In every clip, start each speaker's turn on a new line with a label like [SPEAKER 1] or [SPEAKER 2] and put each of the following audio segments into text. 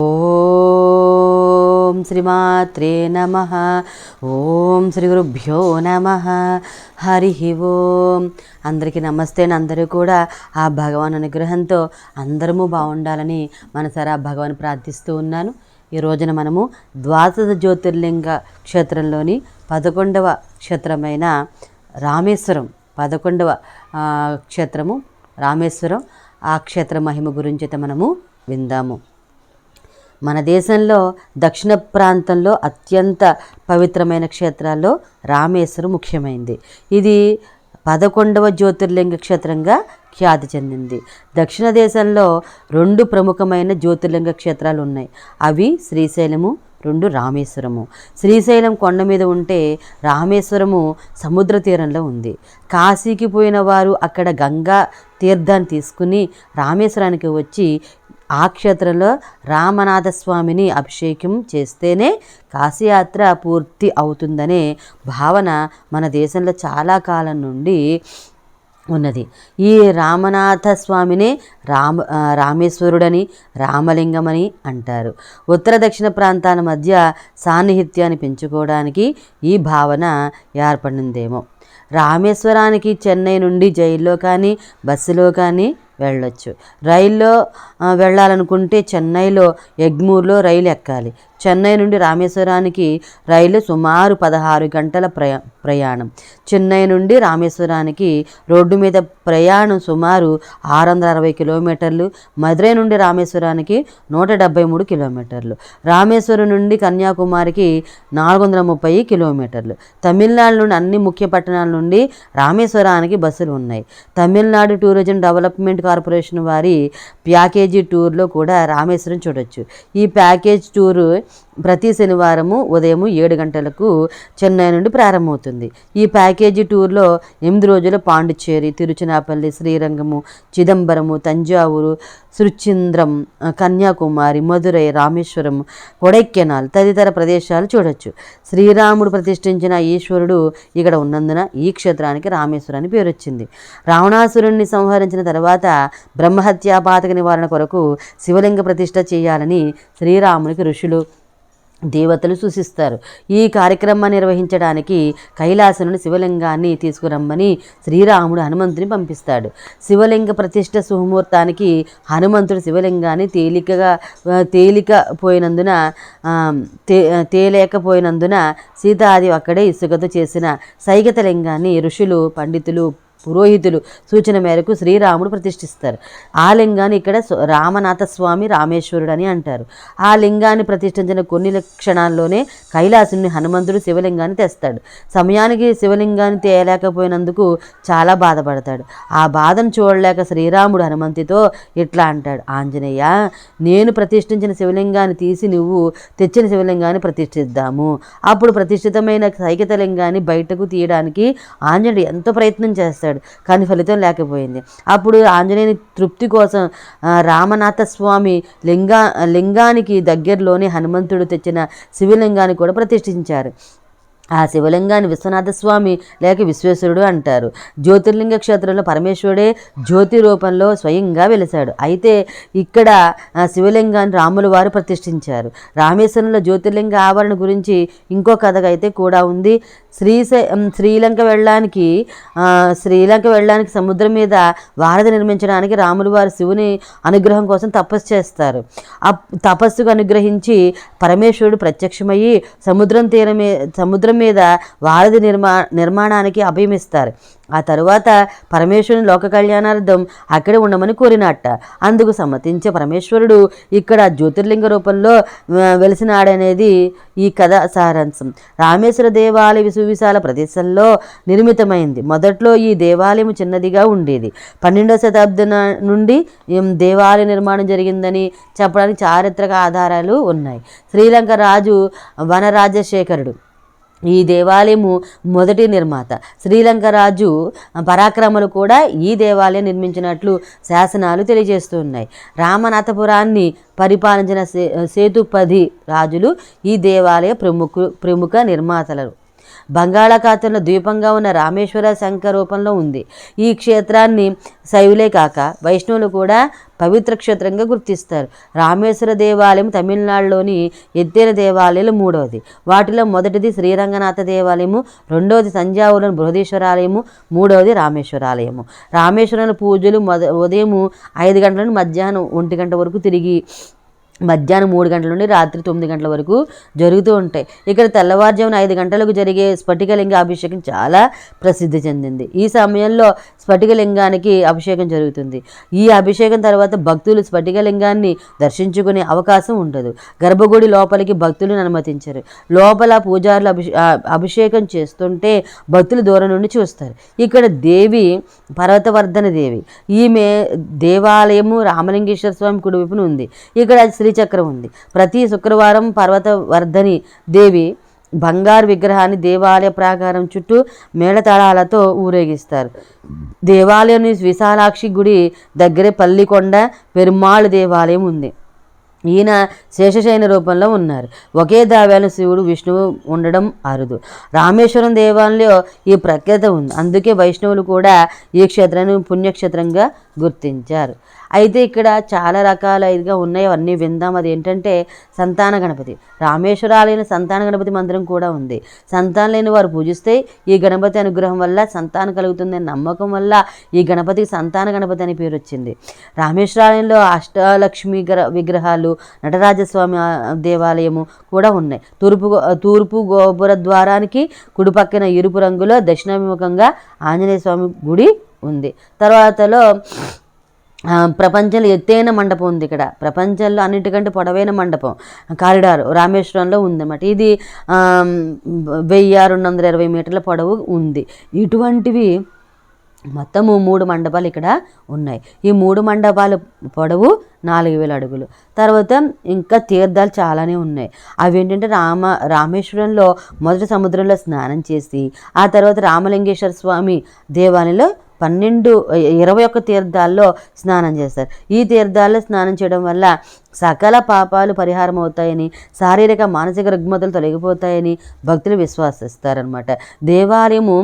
[SPEAKER 1] ఓం శ్రీమాత్రే నమ. ఓం శ్రీ గురుభ్యో నమ. హరి ఓం. అందరికీ నమస్తే అందరూ కూడా ఆ భగవాన్ అనుగ్రహంతో అందరము బాగుండాలని మనసారా భగవాన్ ప్రార్థిస్తూ ఉన్నాను. ఈ రోజున మనము ద్వాదశ జ్యోతిర్లింగ క్షేత్రంలోని పదకొండవ క్షేత్రమైన రామేశ్వరం పదకొండవ క్షేత్రము రామేశ్వరం ఆ క్షేత్ర మహిమ గురించి అయితే మనము విందాము. మన దేశంలో దక్షిణ ప్రాంతంలో అత్యంత పవిత్రమైన క్షేత్రాల్లో రామేశ్వరం ముఖ్యమైనది ఇది పదకొండవ జ్యోతిర్లింగ క్షేత్రంగా ఖ్యాతి చెందింది. దక్షిణ దేశంలో రెండు ప్రముఖమైన జ్యోతిర్లింగ క్షేత్రాలు ఉన్నాయి. అవి శ్రీశైలము రెండు రామేశ్వరము. శ్రీశైలం కొండ మీద ఉంటే రామేశ్వరము సముద్ర తీరంలో ఉంది. కాశీకి పోయిన వారు అక్కడ గంగా తీర్థాన్ని తీసుకుని రామేశ్వరానికి వచ్చి ఆ క్షేత్రంలో రామనాథస్వామిని అభిషేకం చేస్తేనే కాశీయాత్ర పూర్తి అవుతుందనే భావన మన దేశంలో చాలా కాలం నుండి ఉన్నది. ఈ రామనాథస్వామినే రామ రామేశ్వరుడని రామలింగమని అంటారు. ఉత్తర దక్షిణ ప్రాంతాల మధ్య సాన్నిహిత్యాన్ని పెంచుకోవడానికి ఈ భావన ఏర్పడిందేమో. రామేశ్వరానికి చెన్నై నుండి జైల్లో కానీ బస్సులో కానీ వెళ్ళొచ్చు. రైల్లో వెళ్ళాలనుకుంటే చెన్నైలో ఎగ్మూర్లో రైలు ఎక్కాలి. చెన్నై నుండి రామేశ్వరానికి రైలు సుమారు పదహారు గంటల ప్రయా ప్రయాణం. చెన్నై నుండి రామేశ్వరానికి రోడ్డు మీద ప్రయాణం సుమారు ఆరు వందల అరవై కిలోమీటర్లు మదురై నుండి రామేశ్వరానికి నూట డెబ్బై మూడు కిలోమీటర్లు రామేశ్వరం నుండి కన్యాకుమారికి నాలుగు వందల ముప్పై కిలోమీటర్లు తమిళనాడు నుండి అన్ని ముఖ్య పట్టణాల నుండి రామేశ్వరానికి బస్సులు ఉన్నాయి. తమిళనాడు టూరిజం డెవలప్మెంట్ కార్పొరేషన్ వారి ప్యాకేజీ టూర్లో కూడా రామేశ్వరం చూడొచ్చు. ఈ ప్యాకేజ్ టూరు ప్రతి శనివారము ఉదయం ఏడు గంటలకు చెన్నై నుండి ప్రారంభమవుతుంది. ఈ ప్యాకేజీ టూర్లో ఎనిమిది రోజుల పాండిచ్చేరి తిరుచినాపల్లి శ్రీరంగము చిదంబరము తంజావూరు సృచ్చింద్రం కన్యాకుమారి మధురై రామేశ్వరం కొడైకెనాల్ తదితర ప్రదేశాలు చూడొచ్చు. శ్రీరాముడు ప్రతిష్ఠించిన ఈశ్వరుడు ఇక్కడ ఉన్నందున ఈ క్షేత్రానికి రామేశ్వరాన్ని పేరు వచ్చింది రావణాసురుణ్ణి సంహరించిన తర్వాత బ్రహ్మహత్యా పాతక నివారణ కొరకు శివలింగ ప్రతిష్ఠ చేయాలని శ్రీరామునికి ఋషులు దేవతలు సూచిస్తారు. ఈ కార్యక్రమాన్ని నిర్వహించడానికి కైలాసం శివలింగాన్ని తీసుకురమ్మని శ్రీరాముడు హనుమంతుని పంపిస్తాడు. శివలింగ ప్రతిష్ట సుముహూర్తానికి హనుమంతుడు శివలింగాన్ని తేలికగా తేలిక తేలికపోయినందున తే తేలేకపోయినందున సీతాది అక్కడే ఇసుకతో చేసిన సైగత లింగాన్ని ఋషులు పండితులు పురోహితులు సూచన మేరకు శ్రీరాముడు ప్రతిష్ఠిస్తారు. ఆ లింగాన్ని ఇక్కడ రామనాథ స్వామి రామేశ్వరుడు అని అంటారు. ఆ లింగాన్ని ప్రతిష్ఠించిన కొన్ని క్షణాల్లోనే కైలాసుని హనుమంతుడు శివలింగాన్ని తెస్తాడు. సమయానికి శివలింగాన్ని తేయలేకపోయినందుకు చాలా బాధపడతాడు. ఆ బాధను చూడలేక శ్రీరాముడు హనుమంతుతో ఇట్లా అంటాడు. ఆంజనేయ నేను ప్రతిష్ఠించిన శివలింగాన్ని తీసి నువ్వు తెచ్చిన శివలింగాన్ని ప్రతిష్ఠిద్దాము. అప్పుడు ప్రతిష్ఠితమైన సైకిత లింగాన్ని బయటకు తీయడానికి ఆంజనేయుడు ఎంతో ప్రయత్నం చేస్తాడు. కానీ ఫలితం లేకపోయింది. అప్పుడు ఆంజనేయుని తృప్తి కోసం రామనాథ స్వామి లింగా లింగానికి దగ్గరలోనే హనుమంతుడు తెచ్చిన శివలింగాన్ని కూడా ప్రతిష్ఠించారు. ఆ శివలింగాన్ని విశ్వనాథ స్వామి లేక విశ్వేశ్వరుడు అంటారు. జ్యోతిర్లింగ క్షేత్రంలో పరమేశ్వరుడే జ్యోతి రూపంలో స్వయంగా వెలిశాడు. అయితే ఇక్కడ శివలింగాన్ని రాముల వారు ప్రతిష్ఠించారు. రామేశ్వరంలో జ్యోతిర్లింగ ఆవరణ గురించి ఇంకో కథ అయితే కూడా ఉంది. శ్రీశై శ్రీలంక వెళ్ళడానికి శ్రీలంక వెళ్ళడానికి సముద్రం మీద వారధి నిర్మించడానికి రాములు వారు శివుని అనుగ్రహం కోసం తపస్సు చేస్తారు. ఆ తపస్సుకు అనుగ్రహించి పరమేశ్వరుడు ప్రత్యక్షమయ్యి సముద్రం తీరం మీ- సముద్రం మీద వారధి నిర్మా నిర్మాణానికి అభయమిస్తారు. ఆ తరువాత పరమేశ్వరుని లోక కళ్యాణార్థం అక్కడే ఉండమని కోరినట్ట. అందుకు సమ్మతించే పరమేశ్వరుడు ఇక్కడ జ్యోతిర్లింగ రూపంలో వెలిసినాడనేది ఈ కథ సారాంశం. రామేశ్వర దేవాలయ సువిశాల ప్రదేశంలో నిర్మితమైంది. మొదట్లో ఈ దేవాలయం చిన్నదిగా ఉండేది. పన్నెండవ శతాబ్దం నుండి దేవాలయ నిర్మాణం జరిగిందని చెప్పడానికి చారిత్రక ఆధారాలు ఉన్నాయి. శ్రీలంక రాజు వనరాజశేఖరుడు ఈ దేవాలయము మొదటి నిర్మాత. శ్రీలంక రాజు పరాక్రమలు కూడా ఈ దేవాలయం నిర్మించినట్లు శాసనాలు తెలియజేస్తున్నాయి. రామనాథపురాన్ని పరిపాలించిన సే సేతుపది రాజులు ఈ దేవాలయ ప్రముఖ ప్రముఖ నిర్మాతలు. బంగాళాఖాతంలో ద్వీపంగా ఉన్న రామేశ్వర శంఖ రూపంలో ఉంది. ఈ క్షేత్రాన్ని శైవులే కాక వైష్ణవులు కూడా పవిత్ర క్షేత్రంగా గుర్తిస్తారు. రామేశ్వర దేవాలయం తమిళనాడులోని ఎత్తైన దేవాలయాలు మూడవది. వాటిలో మొదటిది శ్రీరంగనాథ దేవాలయము రెండవది సంజావులోని బృహదీశ్వరాలయము మూడవది రామేశ్వరాలయము. రామేశ్వరం పూజలు మొద ఉదయం ఐదు గంటల నుండి మధ్యాహ్నం ఒంటి గంట వరకు తిరిగి మధ్యాహ్నం మూడు గంటల నుండి రాత్రి తొమ్మిది గంటల వరకు జరుగుతూ ఉంటాయి. ఇక్కడ తెల్లవారుజామున ఐదు గంటలకు జరిగే స్ఫటికలింగ అభిషేకం చాలా ప్రసిద్ధి చెందింది. ఈ సమయంలో స్ఫటికలింగానికి అభిషేకం జరుగుతుంది. ఈ అభిషేకం తర్వాత భక్తులు స్ఫటికలింగాన్ని దర్శించుకునే అవకాశం ఉండదు. గర్భగుడి లోపలికి భక్తులను అనుమతించరు. లోపల పూజారులు అభిషే అభిషేకం చేస్తుంటే భక్తులు దూరం నుండి చూస్తారు. ఇక్కడ దేవి పర్వతవర్ధన దేవి. ఈమె దేవాలయము రామలింగేశ్వర స్వామి కుడివైపున ఉంది. ఇక్కడ శ్రీ చక్రం ఉంది. ప్రతి శుక్రవారం పర్వతవర్ధని దేవి బంగారు విగ్రహాన్ని దేవాలయ ప్రాకారం చుట్టూ మేళతాళాలతో ఊరేగిస్తారు. దేవాలయం విశాలాక్షి గుడి దగ్గరే పల్లికొండ పెరుమాళ్ దేవాలయం ఉంది. ఈయన శేషశయన రూపంలో ఉన్నారు. ఒకే దావ్యాలు శివుడు విష్ణువు ఉండడం అరుదు. రామేశ్వరం దేవాలయంలో ఈ ప్రఖ్యాత ఉంది. అందుకే వైష్ణవులు కూడా ఈ క్షేత్రాన్ని పుణ్యక్షేత్రంగా గుర్తించారు. అయితే ఇక్కడ చాలా రకాల ఇదిగా ఉన్నాయి అవన్నీ విందాం. అది ఏంటంటే సంతాన గణపతి. రామేశ్వరాలైన సంతాన గణపతి మందిరం కూడా ఉంది. సంతానం లేని వారు పూజిస్తే ఈ గణపతి అనుగ్రహం వల్ల సంతానం కలుగుతుందనే నమ్మకం వల్ల ఈ గణపతికి సంతాన గణపతి అని పేరు వచ్చింది. రామేశ్వరాలయంలో అష్టలక్ష్మి గ్ర విగ్రహాలు నటరాజస్వామి దేవాలయము కూడా ఉన్నాయి. తూర్పు గో- తూర్పు గోపుర ద్వారానికి కుడి పక్కన ఎరుపు రంగులో దక్షిణాభిముఖంగా ఆంజనేయ స్వామి గుడి ఉంది. తర్వాతలో ప్రపంచంలో ఎత్తైన మండపం ఉంది ఇక్కడ. ప్రపంచంలో అన్నిటికంటే పొడవైన మండపం. కారిడార్ రామేశ్వరంలో ఉందన్నమాట. ఇది వెయ్యి రెండు వందల ఇరవై మీటర్ల పొడవు ఉంది. ఇటువంటివి మొత్తము మూడు మండపాలు ఇక్కడ ఉన్నాయి. ఈ మూడు మండపాల పొడవు నాలుగు వేల అడుగులు. తర్వాత ఇంకా తీర్థాలు చాలానే ఉన్నాయి. అవి ఏంటంటే రామ రామేశ్వరంలో మొదటి సముద్రంలో స్నానం చేసి ఆ తర్వాత రామలింగేశ్వర స్వామి దేవాలయంలో పన్నెండు ఇరవై ఒక్క తీర్థాల్లో స్నానం చేస్తారు. ఈ తీర్థాల్లో స్నానం చేయడం వల్ల సకల పాపాలు పరిహారం అవుతాయని శారీరక మానసిక రుగ్మతలు తొలగిపోతాయని భక్తులు విశ్వాసిస్తారనమాట దేవాలయము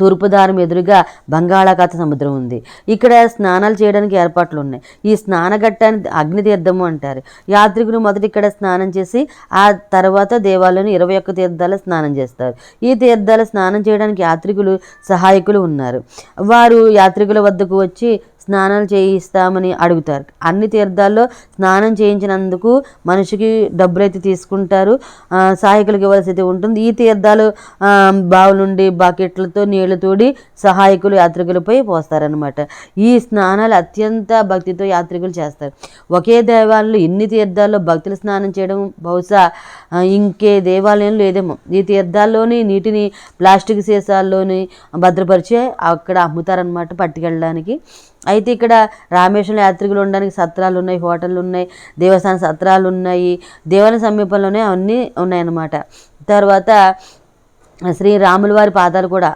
[SPEAKER 1] తూర్పుదారం ఎదురుగా బంగాళాఖాత సముద్రం ఉంది. ఇక్కడ స్నానాలు చేయడానికి ఏర్పాట్లు ఉన్నాయి. ఈ స్నానఘట్టాన్ని అగ్నితీర్థము అంటారు. యాత్రికులు మొదట ఇక్కడ స్నానం చేసి ఆ తర్వాత దేవాలయం ఇరవై ఒక్క తీర్థాల స్నానం చేస్తారు. ఈ తీర్థాల స్నానం చేయడానికి యాత్రికులు సహాయకులు ఉన్నారు. వారు యాత్రికుల వద్దకు వచ్చి స్నానాలు చేయిస్తామని అడుగుతారు. అన్ని తీర్థాల్లో స్నానం చేయించినందుకు మనిషికి డబ్బులు అయితే తీసుకుంటారు సహాయకులకు ఇవ్వాల్సి అయితే ఉంటుంది. ఈ తీర్థాలు ఆ, బావి నుండి బకెట్లతో నీళ్ళు తోడి సహాయకులు యాత్రికులపై పోస్తారనమాట ఈ స్నానాలు అత్యంత భక్తితో యాత్రికులు చేస్తారు. ఒకే దేవాలయంలో ఇన్ని తీర్థాల్లో భక్తులు స్నానం చేయడం? బహుశా ఇంకే దేవాలయం లేదేమో. ఈ తీర్థాల్లోని నీటిని ప్లాస్టిక్ సీసాల్లోని భద్రపరిచి అక్కడ అమ్ముతారనమాట పట్టుకెళ్ళడానికి. అయితే ఇక్కడ రామేశ్వరం యాత్రికులు ఉండడానికి సత్రాలు ఉన్నాయి హోటళ్ళు ఉన్నాయి దేవస్థాన సత్రాలు ఉన్నాయి దేవాలయ సమీపంలోనే అన్నీ ఉన్నాయన్నమాట. తర్వాత శ్రీరాముల వారి పాదాలు కూడా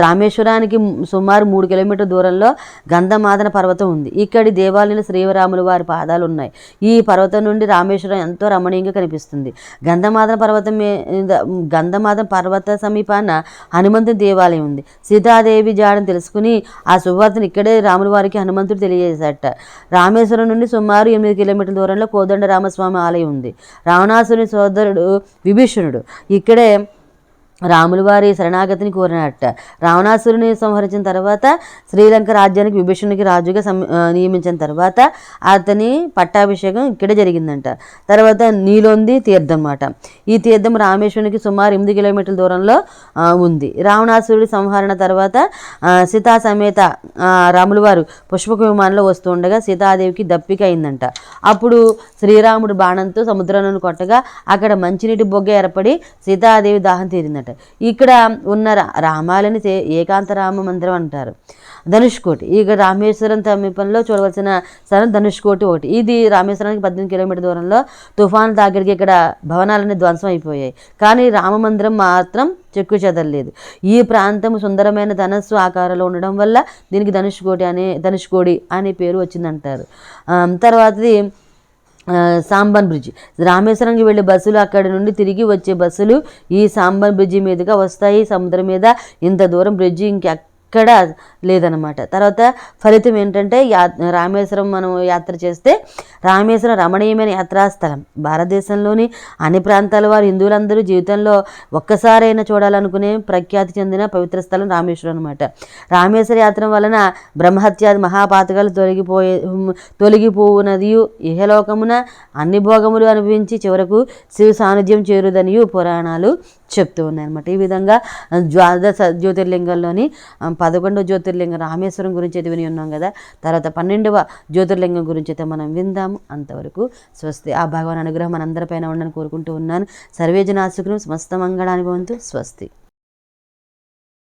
[SPEAKER 1] రామేశ్వరానికి సుమారు మూడు కిలోమీటర్ దూరంలో గంధమాదన పర్వతం ఉంది. ఇక్కడి దేవాలయంలో శ్రీరాముల వారి పాదాలు ఉన్నాయి. ఈ పర్వతం నుండి రామేశ్వరం ఎంతో రమణీయంగా కనిపిస్తుంది. గంధమాదన పర్వతం మీద గంధమాదన పర్వత సమీపాన హనుమంతుని దేవాలయం ఉంది. సీతాదేవి జాడని తెలుసుకుని ఆ శుభవార్తను ఇక్కడే రాముల వారికి హనుమంతుడు తెలియజేశాట రామేశ్వరం నుండి సుమారు ఎనిమిది కిలోమీటర్ల దూరంలో కోదండ రామస్వామి ఆలయం ఉంది. రావణాసుని సోదరుడు విభీషణుడు. ఇక్కడే రాములు వారి శరణాగతిని కోరినట్ట. రావణాసురుని సంహరించిన తర్వాత శ్రీలంక రాజ్యానికి విభీషణునికి రాజుగా సం నియమించిన తర్వాత అతని పట్టాభిషేకం ఇక్కడే జరిగిందంట. తర్వాత నీలొంది తీర్థం అన్నమాట ఈ తీర్థం రామేశ్వరునికి సుమారు ఎనిమిది కిలోమీటర్ల దూరంలో ఉంది. రావణాసురుడి సంహరణ తర్వాత సీతా సమేత రాములు వారు పుష్పక విమానంలో వస్తూ ఉండగా సీతాదేవికి దప్పిక అయిందంట. అప్పుడు శ్రీరాముడు బాణంతో సముద్రంలో కొట్టగా అక్కడ మంచినీటి బొగ్గ ఏర్పడి సీతాదేవి దాహం తీరిందట. ఇక్కడ ఉన్న రా- రామాలని ఏకాంత రామ మందిరం అంటారు. ధనుష్కోటి ఇక రామేశ్వరం సమీపంలో చూడవలసిన స్థలం ధనుష్కోటి ఒకటి. ఇది రామేశ్వరానికి పద్దెనిమిది కిలోమీటర్ దూరంలో తుఫాన్ దగ్గరికి ఇక్కడ భవనాలన్నీ ధ్వంసం అయిపోయాయి. కానీ రామ మందిరం మాత్రం చెక్కు చెదరలేదు. ఈ ప్రాంతం సుందరమైన ధనస్సు ఆకారంలో ఉండడం వల్ల దీనికి ధనుష్కోటి అనే ధనుష్కోడి అనే పేరు వచ్చిందంటారు. తర్వాతది సాంబన్ బ్రిడ్జి. రామేశ్వరంకి వెళ్ళే బస్సులు అక్కడి నుండి తిరిగి వచ్చే బస్సులు ఈ సాంబన్ బ్రిడ్జి మీదుగా వస్తాయి. సముద్రం మీద ఇంత దూరం బ్రిడ్జి ఇంకెక్కడ లేదనమాట తర్వాత ఫలితం ఏంటంటే యా రామేశ్వరం మనం యాత్ర చేస్తే రామేశ్వరం రమణీయమైన యాత్రాస్థలం. భారతదేశంలోని అన్ని ప్రాంతాల వారు హిందువులందరూ జీవితంలో ఒక్కసారైనా చూడాలనుకునే ప్రఖ్యాతి చెందిన పవిత్ర స్థలం రామేశ్వరం అనమాట రామేశ్వర యాత్ర వలన బ్రహ్మహత్యాది మహాపాతకాలు తొలగిపోయే తొలగిపోవునదియు ఇహలోకమున అన్ని భోగములు అనుభవించి చివరకు శివ సాన్నిధ్యం చేరుదనియు పురాణాలు చెప్తూ ఉన్నాయన్నమాట. ఈ విధంగా ద్వాదశ జ్యోతిర్లింగంలోని పదకొండవ జ్యోతిర్లింగం రామేశ్వరం గురించి అయితే విని ఉన్నాం కదా. తర్వాత పన్నెండవ జ్యోతిర్లింగం గురించి అయితే మనం విందాము. అంతవరకు స్వస్తి ఆ భగవాన్ అనుగ్రహం మనందరిపైన ఉండని కోరుకుంటూ ఉన్నాను. సర్వేజనాశకులు సమస్త మంగళాన్ని భవంతు స్వస్తి.